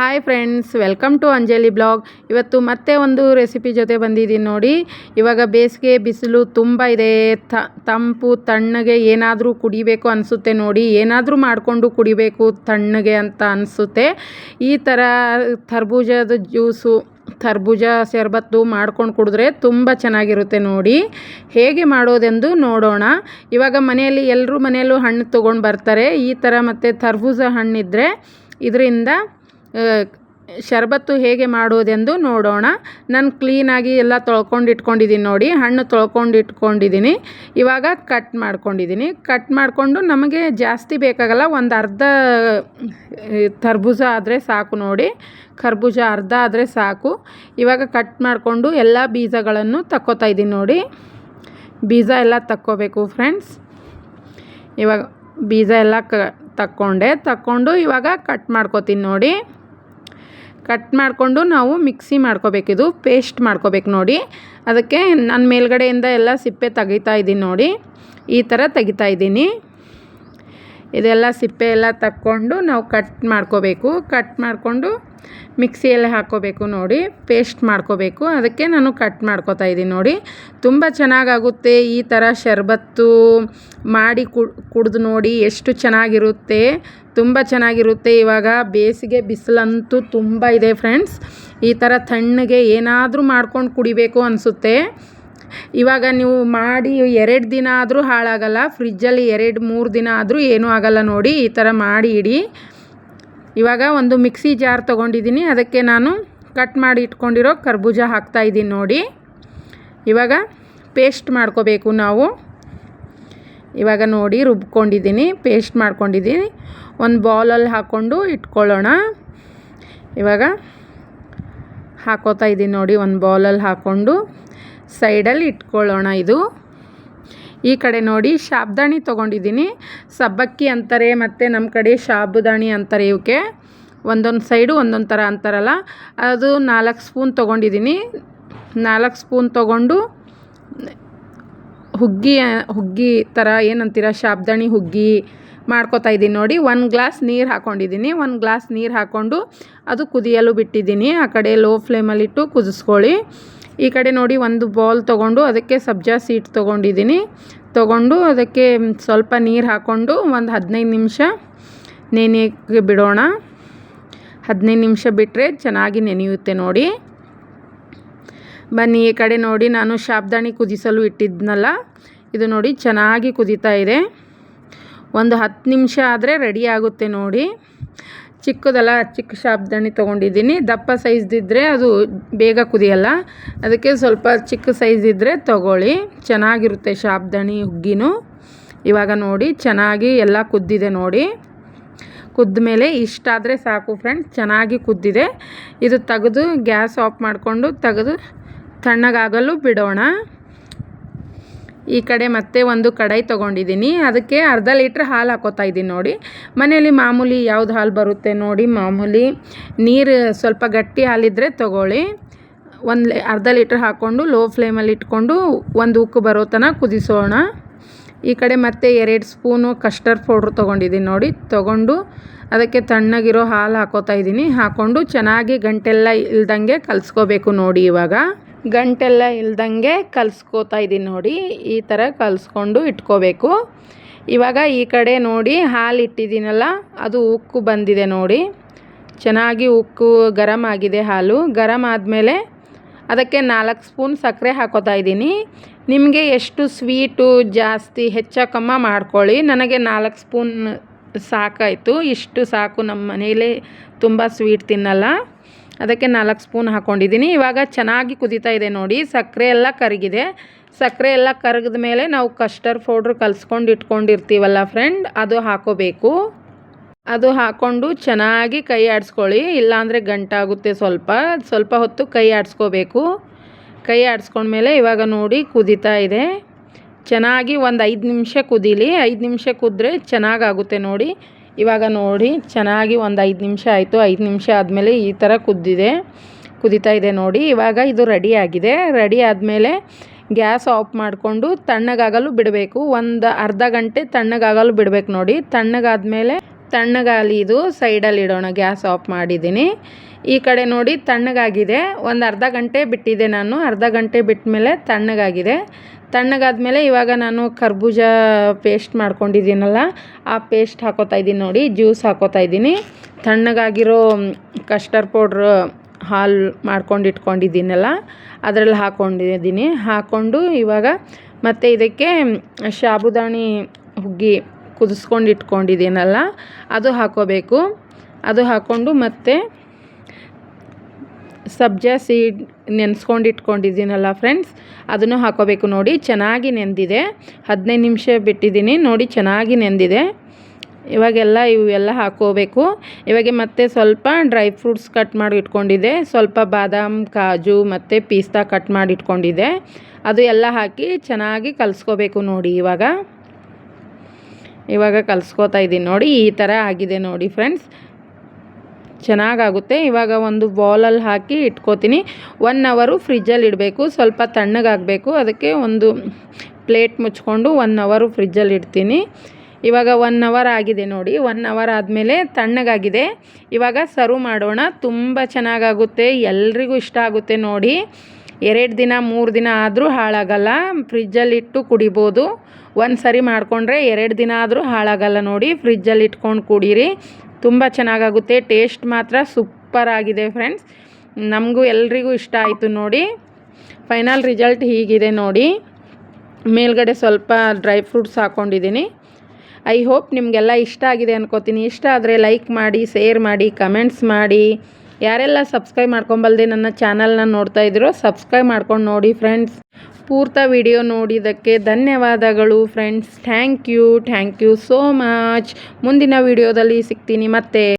Hi friends welcome to Anjali blog ಇವತ್ತು ಮತ್ತೆ ಒಂದು ರೆಸಿಪಿ ಜೊತೆ ಬಂದಿದ್ದೀನಿ ನೋಡಿ. ಇವಾಗ ಬೇಸಿಗೆ ಬಿಸಿಲು ತುಂಬ ಇದೆ. ತಂಪು, ತಣ್ಣಗೆ ಏನಾದರೂ ಕುಡಿಬೇಕು ಅನಿಸುತ್ತೆ ನೋಡಿ. ಏನಾದರೂ ಮಾಡಿಕೊಂಡು ಕುಡಿಬೇಕು ತಣ್ಣಗೆ ಅಂತ ಅನಿಸುತ್ತೆ. ಈ ಥರ ತರ್ಬೂಜದ ಜ್ಯೂಸು, ತರ್ಬೂಜ ಶರ್ಬತ್ತು ಮಾಡ್ಕೊಂಡು ಕುಡಿದ್ರೆ ತುಂಬ ಚೆನ್ನಾಗಿರುತ್ತೆ ನೋಡಿ. ಹೇಗೆ ಮಾಡೋದೆಂದು ನೋಡೋಣ. ಇವಾಗ ಮನೆಯಲ್ಲಿ ಎಲ್ಲರೂ ಮನೆಯಲ್ಲೂ ಹಣ್ಣು ತೊಗೊಂಡು ಬರ್ತಾರೆ. ಈ ಥರ ಮತ್ತು ತರ್ಬೂಜ ಹಣ್ಣಿದ್ದರೆ ಇದರಿಂದ ಶರಬತ್ತು ಹೇಗೆ ಮಾಡುವುದೆಂದು ನೋಡೋಣ. ನಾನು ಕ್ಲೀನಾಗಿ ಎಲ್ಲ ತೊಳ್ಕೊಂಡು ಇಟ್ಕೊಂಡಿದ್ದೀನಿ ನೋಡಿ, ಹಣ್ಣು ತೊಳ್ಕೊಂಡು ಇಟ್ಕೊಂಡಿದ್ದೀನಿ ಇವಾಗ ಕಟ್ ಮಾಡ್ಕೊಂಡಿದ್ದೀನಿ ಕಟ್ ಮಾಡಿಕೊಂಡು ನಮಗೆ ಜಾಸ್ತಿ ಬೇಕಾಗಲ್ಲ, ಒಂದು ಅರ್ಧ ತರ್ಬೂಜ ಆದರೆ ಸಾಕು ನೋಡಿ. ಕರ್ಬೂಜ ಅರ್ಧ ಆದರೆ ಸಾಕು. ಇವಾಗ ಕಟ್ ಮಾಡಿಕೊಂಡು ಎಲ್ಲ ಬೀಜಗಳನ್ನು ತಕ್ಕೋತಾ ಇದ್ದೀನಿ ನೋಡಿ. ಬೀಜ ಎಲ್ಲ ತಕ್ಕೋಬೇಕು ಫ್ರೆಂಡ್ಸ್ ಇವಾಗ ಬೀಜ ಎಲ್ಲ ಕ, ತಕ್ಕೊಂಡೆ. ತಕ್ಕೊಂಡು ಇವಾಗ ಕಟ್ ಮಾಡ್ಕೋತೀನಿ ನೋಡಿ. ಕಟ್ ಮಾಡಿಕೊಂಡು ನಾವು ಮಿಕ್ಸಿ ಮಾಡ್ಕೋಬೇಕಿದು ಪೇಸ್ಟ್ ಮಾಡ್ಕೋಬೇಕು ನೋಡಿ. ಅದಕ್ಕೆ ನಾನು ಮೇಲ್ಗಡೆಯಿಂದ ಎಲ್ಲ ಸಿಪ್ಪೆ ತೆಗಿತಾ ಇದ್ದೀನಿ ನೋಡಿ. ಈ ಥರ ತೆಗಿತಾ ಇದ್ದೀನಿ ಇದೆಲ್ಲ ಸಿಪ್ಪೆ ಎಲ್ಲ ತಕ್ಕೊಂಡು ನಾವು ಕಟ್ ಮಾಡ್ಕೋಬೇಕು. ಕಟ್ ಮಾಡಿಕೊಂಡು ಮಿಕ್ಸಿಯಲ್ಲಿ ಹಾಕ್ಕೋಬೇಕು ನೋಡಿ. ಪೇಸ್ಟ್ ಮಾಡ್ಕೋಬೇಕು. ಅದಕ್ಕೆ ನಾನು ಕಟ್ ಮಾಡ್ಕೋತಾ ಇದ್ದೀನಿ ನೋಡಿ. ತುಂಬ ಚೆನ್ನಾಗಾಗುತ್ತೆ ಈ ಥರ ಶರ್ಬತ್ತು ಮಾಡಿ ಕುಡಿದು ನೋಡಿ ಎಷ್ಟು ಚೆನ್ನಾಗಿರುತ್ತೆ. ತುಂಬ ಚೆನ್ನಾಗಿರುತ್ತೆ. ಇವಾಗ ಬೇಸಿಗೆ ಬಿಸಿಲಂತೂ ತುಂಬ ಇದೆ ಫ್ರೆಂಡ್ಸ್. ಈ ಥರ ತಣ್ಣಗೆ ಏನಾದರೂ ಮಾಡ್ಕೊಂಡು ಕುಡಿಬೇಕು ಅನಿಸುತ್ತೆ. ಇವಾಗ ನೀವು ಮಾಡಿ ಎರಡು ದಿನ ಆದರೂ ಹಾಳಾಗಲ್ಲ, ಫ್ರಿಜ್ಜಲ್ಲಿ ಎರಡು, ಮೂರು ದಿನ ಆದರೂ ಏನೂ ಆಗಲ್ಲ ನೋಡಿ, ಈ ಥರ ಮಾಡಿ ಇಡಿ. ಇವಾಗ ಒಂದು ಮಿಕ್ಸಿ ಜಾರ್ ತೊಗೊಂಡಿದ್ದೀನಿ, ಅದಕ್ಕೆ ನಾನು ಕಟ್ ಮಾಡಿ ಇಟ್ಕೊಂಡಿರೋ ಕರ್ಬೂಜ ಹಾಕ್ತಾಯಿದ್ದೀನಿ ನೋಡಿ. ಇವಾಗ ಪೇಸ್ಟ್ ಮಾಡ್ಕೋಬೇಕು ನಾವು. ಇವಾಗ ನೋಡಿ ರುಬ್ಕೊಂಡಿದ್ದೀನಿ, ಪೇಸ್ಟ್ ಮಾಡ್ಕೊಂಡಿದ್ದೀನಿ. ಒಂದು ಬೌಲಲ್ಲಿ ಹಾಕ್ಕೊಂಡು ಇಟ್ಕೊಳ್ಳೋಣ. ಇವಾಗ ಹಾಕೋತಾ ಇದ್ದೀನಿ ನೋಡಿ, ಒಂದು ಬೌಲಲ್ಲಿ ಹಾಕ್ಕೊಂಡು. ಸೈಡಲ್ಲಿ ಇಟ್ಕೊಳ್ಳೋಣ ಇದು. ಈ ಕಡೆ ನೋಡಿ ಶಾಬ್ದಾಣಿ ತೊಗೊಂಡಿದ್ದೀನಿ. ಸಬ್ಬಕ್ಕಿ ಅಂತಾರೆ ಮತ್ತು ನಮ್ಮ ಕಡೆ ಶಾಬುದಾಣಿ ಅಂತಾರೆ ಇವಕ್ಕೆ ಒಂದೊಂದು ಸೈಡು ಒಂದೊಂದು ಥರ ಅಂತಾರಲ್ಲ, ಅದು ನಾಲ್ಕು ಸ್ಪೂನ್ ತೊಗೊಂಡಿದ್ದೀನಿ. ನಾಲ್ಕು ಸ್ಪೂನ್ ತೊಗೊಂಡು ಹುಗ್ಗಿ ಹುಗ್ಗಿ ಥರ ಏನಂತೀರ, ಶಾಬ್ದಾಣಿ ಹುಗ್ಗಿ ಮಾಡ್ಕೋತಾ ಇದ್ದೀನಿ ನೋಡಿ. ಒಂದು ಗ್ಲಾಸ್ ನೀರು ಹಾಕ್ಕೊಂಡಿದ್ದೀನಿ ಒಂದು ಗ್ಲಾಸ್ ನೀರು ಹಾಕ್ಕೊಂಡು ಅದು ಕುದಿಯಲು ಬಿಟ್ಟಿದ್ದೀನಿ. ಆ ಕಡೆ ಲೋ ಫ್ಲೇಮಲ್ಲಿಟ್ಟು ಕುದಿಸ್ಕೊಳ್ಳಿ. ಈ ಕಡೆ ನೋಡಿ ಒಂದು ಬೌಲ್ ತೊಗೊಂಡು ಅದಕ್ಕೆ ಸಬ್ಜಾ ಸೀಟ್ ತೊಗೊಂಡಿದ್ದೀನಿ. ತೊಗೊಂಡು ಅದಕ್ಕೆ ಸ್ವಲ್ಪ ನೀರು ಹಾಕ್ಕೊಂಡು ಒಂದು ಹದಿನೈದು ನಿಮಿಷ ನೆನೆಯೋಕ್ಕೆ ಬಿಡೋಣ. ಹದಿನೈದು ನಿಮಿಷ ಬಿಟ್ಟರೆ ಚೆನ್ನಾಗಿ ನೆನೆಯುತ್ತೆ ನೋಡಿ. ಬನ್ನಿ, ಈ ಕಡೆ ನೋಡಿ ನಾನು ಶಾಬ್ದಾಣಿ ಕುದಿಸಲು ಇಟ್ಟಿದ್ನಲ್ಲ, ಇದು ನೋಡಿ ಚೆನ್ನಾಗಿ ಕುದೀತಾ ಇದೆ. ಒಂದು ಹತ್ತು ನಿಮಿಷ ಆದರೆ ರೆಡಿ ಆಗುತ್ತೆ ನೋಡಿ. ಚಿಕ್ಕದಲ್ಲ, ಚಿಕ್ಕ ಶಾಬ್ದಾಣಿ ತೊಗೊಂಡಿದ್ದೀನಿ. ದಪ್ಪ ಸೈಜ್ದಿದ್ದರೆ ಅದು ಬೇಗ ಕುದಿಯಲ್ಲ. ಅದಕ್ಕೆ ಸ್ವಲ್ಪ ಚಿಕ್ಕ ಸೈಜಿದ್ದರೆ ತೊಗೊಳ್ಳಿ. ಚೆನ್ನಾಗಿರುತ್ತೆ ಶಾಬ್ದಾಣಿ, ಹುಗ್ಗಿನೂ. ಇವಾಗ ನೋಡಿ, ಚೆನ್ನಾಗಿ ಎಲ್ಲ ಕುದ್ದಿದೆ ನೋಡಿ. ಕುದ್ದ ಮೇಲೆ ಇಷ್ಟಾದರೆ ಸಾಕು ಫ್ರೆಂಡ್ಸ್ ಚೆನ್ನಾಗಿ ಕುದ್ದಿದೆ. ಇದು ತೆಗೆದು ಗ್ಯಾಸ್ ಆಫ್ ಮಾಡಿಕೊಂಡು ತೆಗೆದು ತಣ್ಣಗಾಗಲು ಬಿಡೋಣ. ಈ ಕಡೆ ಮತ್ತೆ ಒಂದು ಕಡಾಯಿ ತೊಗೊಂಡಿದ್ದೀನಿ. ಅದಕ್ಕೆ ಅರ್ಧ ಲೀಟ್ರ್ ಹಾಲು ಹಾಕೋತಾ ಇದ್ದೀನಿ ನೋಡಿ. ಮನೆಯಲ್ಲಿ ಮಾಮೂಲಿ ಯಾವ್ದು ಹಾಲು ಬರುತ್ತೆ ನೋಡಿ. ಮಾಮೂಲಿ ನೀರು ಸ್ವಲ್ಪ ಗಟ್ಟಿ ಹಾಲಿದ್ರೆ ತೊಗೊಳ್ಳಿ. ಒಂದು ಅರ್ಧ ಲೀಟ್ರ್ ಹಾಕ್ಕೊಂಡು ಲೋ ಫ್ಲೇಮಲ್ಲಿ ಇಟ್ಕೊಂಡು ಒಂದು ಉಕ್ಕು ಬರೋ ತನಕ ಕುದಿಸೋಣ. ಈ ಕಡೆ ಮತ್ತೆ ಎರಡು ಸ್ಪೂನು ಕಸ್ಟರ್ಡ್ ಪೌಡ್ರ್ ತೊಗೊಂಡಿದ್ದೀನಿ ನೋಡಿ. ತೊಗೊಂಡು ಅದಕ್ಕೆ ತಣ್ಣಗಿರೋ ಹಾಲು ಹಾಕೋತಾ ಇದ್ದೀನಿ. ಹಾಕ್ಕೊಂಡು ಚೆನ್ನಾಗಿ ಗಂಟೆಲ್ಲ ಇಲ್ದಂಗೆ ಕಲಿಸ್ಕೋಬೇಕು ನೋಡಿ ಇವಾಗ. ಗಂಟೆಲ್ಲ ಇಲ್ದಂಗೆ ಕಲಿಸ್ಕೋತಾ ಇದ್ದೀನಿ ನೋಡಿ, ಈ ಥರ ಕಲಿಸ್ಕೊಂಡು ಇಟ್ಕೋಬೇಕು. ಇವಾಗ ಈ ಕಡೆ ನೋಡಿ ಹಾಲು ಇಟ್ಟಿದ್ದೀನಲ್ಲ, ಅದು ಉಕ್ಕು ಬಂದಿದೆ ನೋಡಿ. ಚೆನ್ನಾಗಿ ಉಕ್ಕು ಗರಮ್ ಆಗಿದೆ ಹಾಲು. ಗರಮ್ ಆದಮೇಲೆ ಅದಕ್ಕೆ ನಾಲ್ಕು ಸ್ಪೂನ್ ಸಕ್ಕರೆ ಹಾಕೋತಾ ಇದ್ದೀನಿ. ನಿಮಗೆ ಎಷ್ಟು ಸ್ವೀಟು ಜಾಸ್ತಿ ಹೆಚ್ಚ ಕಮ್ಮ ಮಾಡ್ಕೊಳ್ಳಿ. ನನಗೆ ನಾಲ್ಕು ಸ್ಪೂನ್ ಸಾಕಾಯಿತು. ಇಷ್ಟು ಸಾಕು ನಮ್ಮ ಮನೇಲಿ ತುಂಬ ಸ್ವೀಟ್ ತಿನ್ನಲ್ಲ. ಅದಕ್ಕೆ ನಾಲ್ಕು ಸ್ಪೂನ್ ಹಾಕ್ಕೊಂಡಿದ್ದೀನಿ ಇವಾಗ ಚೆನ್ನಾಗಿ ಕುದೀತಾ ಇದೆ ನೋಡಿ. ಸಕ್ಕರೆ ಎಲ್ಲ ಕರಗಿದೆ. ಸಕ್ಕರೆ ಎಲ್ಲ ಕರಗಿದ ಮೇಲೆ ನಾವು ಕಸ್ಟರ್ ಪೌಡ್ರ್ ಕಲಿಸ್ಕೊಂಡು ಇಟ್ಕೊಂಡಿರ್ತೀವಲ್ಲ ಫ್ರೆಂಡ್ ಅದು ಹಾಕೋಬೇಕು. ಅದು ಹಾಕ್ಕೊಂಡು ಚೆನ್ನಾಗಿ ಕೈ ಆಡಿಸ್ಕೊಳ್ಳಿ. ಇಲ್ಲಾಂದರೆ ಗಂಟಾಗುತ್ತೆ ಸ್ವಲ್ಪ. ಸ್ವಲ್ಪ ಹೊತ್ತು ಕೈ ಆಡಿಸ್ಕೋಬೇಕು. ಕೈ ಆಡಿಸ್ಕೊಂಡ್ಮೇಲೆ ಇವಾಗ ನೋಡಿ ಕುದೀತಾ ಇದೆ. ಚೆನ್ನಾಗಿ ಒಂದು ಐದು ನಿಮಿಷ ಕುದೀಲಿ. ಐದು ನಿಮಿಷ ಕುದ್ರೆ ಚೆನ್ನಾಗಾಗುತ್ತೆ ನೋಡಿ. ಇವಾಗ ನೋಡಿ, ಚೆನ್ನಾಗಿ ಒಂದು ಐದು ನಿಮಿಷ ಆಯಿತು. ಐದು ನಿಮಿಷ ಆದಮೇಲೆ ಈ ಥರ ಕುದ್ದಿದೆ. ಕುದೀತಾ ಇದೆ ನೋಡಿ. ಇವಾಗ ಇದು ರೆಡಿ ಆಗಿದೆ. ರೆಡಿ ಆದಮೇಲೆ ಗ್ಯಾಸ್ ಆಫ್ ಮಾಡಿಕೊಂಡು ತಣ್ಣಗಾಗಲು ಬಿಡಬೇಕು. ಒಂದು ಅರ್ಧ ಗಂಟೆ ತಣ್ಣಗಾಗಲು ಬಿಡಬೇಕು ನೋಡಿ. ತಣ್ಣಗಾದಮೇಲೆ ತಣ್ಣಗಾಲಿ ಇದು ಸೈಡಲ್ಲಿ ಇಡೋಣ. ಗ್ಯಾಸ್ ಆಫ್ ಮಾಡಿದ್ದೀನಿ. ಈ ಕಡೆ ನೋಡಿ ತಣ್ಣಗಾಗಿದೆ. ಒಂದು ಅರ್ಧ ಗಂಟೆ ಬಿಟ್ಟಿದೆ ನಾನು. ಅರ್ಧ ಗಂಟೆ ಬಿಟ್ಟ ಮೇಲೆ ತಣ್ಣಗಾಗಿದೆ. ತಣ್ಣಗಾದ್ಮೇಲೆ ಇವಾಗ ನಾನು ಕರ್ಬೂಜ ಪೇಸ್ಟ್ ಮಾಡ್ಕೊಂಡಿದ್ದೀನಲ್ಲ, ಆ ಪೇಸ್ಟ್ ಹಾಕೋತಾ ಇದ್ದೀನಿ ನೋಡಿ ಜ್ಯೂಸ್ ಹಾಕೋತಾ ಇದ್ದೀನಿ. ತಣ್ಣಗಾಗಿರೋ ಕಸ್ಟರ್ ಪೌಡ್ರ್ ಹಾಲು ಮಾಡ್ಕೊಂಡು ಇಟ್ಕೊಂಡಿದ್ದೀನಲ್ಲ, ಅದರಲ್ಲಿ ಹಾಕ್ಕೊಂಡಿದ್ದೀನಿ ಹಾಕ್ಕೊಂಡು ಇವಾಗ ಮತ್ತು ಇದಕ್ಕೆ ಸಾಬುದಾಣಿ ಹುಗ್ಗಿ ಕುದಿಸ್ಕೊಂಡು ಇಟ್ಕೊಂಡಿದ್ದೀನಲ್ಲ, ಅದು ಹಾಕೋಬೇಕು. ಅದು ಹಾಕ್ಕೊಂಡು ಮತ್ತು ಸಬ್ಜಾ ಸೀಡ್ ನೆನೆಸ್ಕೊಂಡು ಇಟ್ಕೊಂಡಿದ್ದೀನಲ್ಲ ಫ್ರೆಂಡ್ಸ್, ಅದನ್ನು ಹಾಕೋಬೇಕು ನೋಡಿ, ಚೆನ್ನಾಗಿ ನೆಂದಿದೆ. ಹದಿನೈದು ನಿಮಿಷ ಬಿಟ್ಟಿದ್ದೀನಿ, ನೋಡಿ ಚೆನ್ನಾಗಿ ನೆಂದಿದೆ. ಇವಾಗೆಲ್ಲ ಇವೆಲ್ಲ ಹಾಕೋಬೇಕು. ಇವಾಗ ಮತ್ತೆ ಸ್ವಲ್ಪ ಡ್ರೈ ಫ್ರೂಟ್ಸ್ ಕಟ್ ಮಾಡಿ ಇಟ್ಕೊಂಡಿದ್ದೆ. ಸ್ವಲ್ಪ ಬಾದಾಮ್, ಕಾಜು ಮತ್ತು ಪೀಸ್ತಾ ಕಟ್ ಮಾಡಿ ಇಟ್ಕೊಂಡಿದ್ದೆ. ಅದು ಎಲ್ಲ ಹಾಕಿ ಚೆನ್ನಾಗಿ ಕಲಿಸ್ಕೋಬೇಕು ನೋಡಿ ಇವಾಗ. ಇವಾಗ ಕಲಿಸ್ಕೋತಾ ಇದ್ದೀನಿ ನೋಡಿ, ಈ ಥರ ಆಗಿದೆ ನೋಡಿ ಫ್ರೆಂಡ್ಸ್. ಚೆನ್ನಾಗಾಗುತ್ತೆ. ಇವಾಗ ಒಂದು ಬೌಲಲ್ಲಿ ಹಾಕಿ ಇಟ್ಕೋತೀನಿ. ಒನ್ ಅವರು ಫ್ರಿಜ್ಜಲ್ಲಿ ಇಡಬೇಕು. ಸ್ವಲ್ಪ ತಣ್ಣಗಾಗಬೇಕು. ಅದಕ್ಕೆ ಒಂದು ಪ್ಲೇಟ್ ಮುಚ್ಕೊಂಡು ಒನ್ ಅವರು ಫ್ರಿಜ್ಜಲ್ಲಿ ಇಡ್ತೀನಿ. ಇವಾಗ ಒನ್ ಅವರ್ ಆಗಿದೆ ನೋಡಿ. ಒನ್ ಅವರ್ ಆದಮೇಲೆ ತಣ್ಣಗಾಗಿದೆ. ಇವಾಗ ಸರ್ವ್ ಮಾಡೋಣ. ತುಂಬ ಚೆನ್ನಾಗಾಗುತ್ತೆ. ಎಲ್ರಿಗೂ ಇಷ್ಟ ಆಗುತ್ತೆ ನೋಡಿ. ಎರಡು ದಿನ, ಮೂರು ದಿನ ಆದರೂ ಹಾಳಾಗಲ್ಲ. ಫ್ರಿಜ್ಜಲ್ಲಿಟ್ಟು ಕುಡಿಬೋದು. ಒಂದು ಸರಿ ಮಾಡಿಕೊಂಡ್ರೆ ಎರಡು ದಿನ ಆದರೂ ಹಾಳಾಗಲ್ಲ ನೋಡಿ. ಫ್ರಿಜ್ಜಲ್ಲಿ ಇಟ್ಕೊಂಡು ಕುಡೀರಿ. ತುಂಬ ಚೆನ್ನಾಗಾಗುತ್ತೆ, ಟೇಸ್ಟ್ ಮಾತ್ರ ಸೂಪರ್ ಆಗಿದೆ ಫ್ರೆಂಡ್ಸ್. ನಮಗೂ ಎಲ್ರಿಗೂ ಇಷ್ಟ ಆಯಿತು ನೋಡಿ. ಫೈನಲ್ ರಿಸಲ್ಟ್ ಹೀಗಿದೆ ನೋಡಿ. ಮೇಲ್ಗಡೆ ಸ್ವಲ್ಪ ಡ್ರೈ ಫ್ರೂಟ್ಸ್ ಹಾಕ್ಕೊಂಡಿದ್ದೀನಿ ಐ ಹೋಪ್ ನಿಮಗೆಲ್ಲ ಇಷ್ಟ ಆಗಿದೆ ಅನ್ಕೋತೀನಿ. ಇಷ್ಟ ಆದರೆ ಲೈಕ್ ಮಾಡಿ, ಶೇರ್ ಮಾಡಿ, ಕಮೆಂಟ್ಸ್ ಮಾಡಿ. ಯಾರೆಲ್ಲ ಸಬ್ಸ್ಕ್ರೈಬ್ ಮಾಡ್ಕೊಂಬಲ್ದೆ ನನ್ನ ಚಾನಲ್ನ ನೋಡ್ತಾ ಇದ್ದೀರೋ ಸಬ್ಸ್ಕ್ರೈಬ್ ಮಾಡ್ಕೊಂಡು ನೋಡಿ ಫ್ರೆಂಡ್ಸ್. ಪೂರ್ತ ವಿಡಿಯೋ ನೋಡಿದ್ದಕ್ಕೆ ಧನ್ಯವಾದಗಳು friends thank you thank you so much ಮುಂದಿನ ವಿಡಿಯೋದಲ್ಲಿ ಸಿಗ್ತೀನಿ. ಮತ್ತೆ.